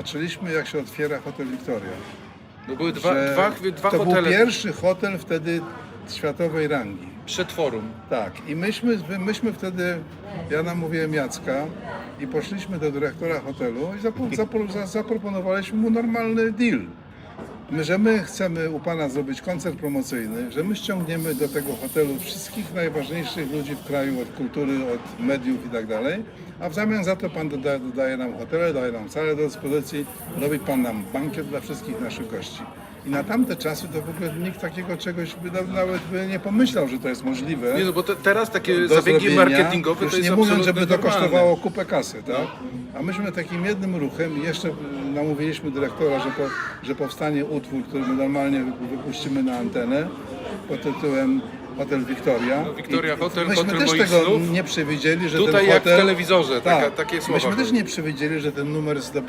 patrzyliśmy jak się otwiera hotel Victoria. No były dwa, Że dwa, dwa to hotele był pierwszy hotel wtedy światowej rangi. przed forum. Tak, i myśmy, myśmy wtedy, ja namówiłem Jacka i poszliśmy do dyrektora hotelu i zapro, zapro, za- zaproponowaliśmy mu normalny deal. My, że my chcemy u Pana zrobić koncert promocyjny, że my ściągniemy do tego hotelu wszystkich najważniejszych ludzi w kraju, od kultury, od mediów i tak dalej, a w zamian za to Pan doda, dodaje nam hotele, daje nam salę do dyspozycji, robi Pan nam bankiet dla wszystkich naszych gości. I na tamte czasy to w ogóle nikt takiego czegoś by na- nawet by nie pomyślał, że to jest możliwe Nie, no bo te, teraz takie zabiegi zrobienia, marketingowe już to jest nie mówiąc, żeby to normalne. kosztowało kupę kasy, tak? A myśmy takim jednym ruchem jeszcze namówiliśmy dyrektora, że, po, że powstanie utwór, który my normalnie wy- wypuścimy na antenę pod tytułem Hotel Victoria. No, Victoria I Hotel, myśmy Hotel też moich tego snów. nie przewidzieli, że Tutaj ten jak w hotel... telewizorze, taka- tak, takie słowa Myśmy też były. nie przewidzieli, że ten numer zdobędzie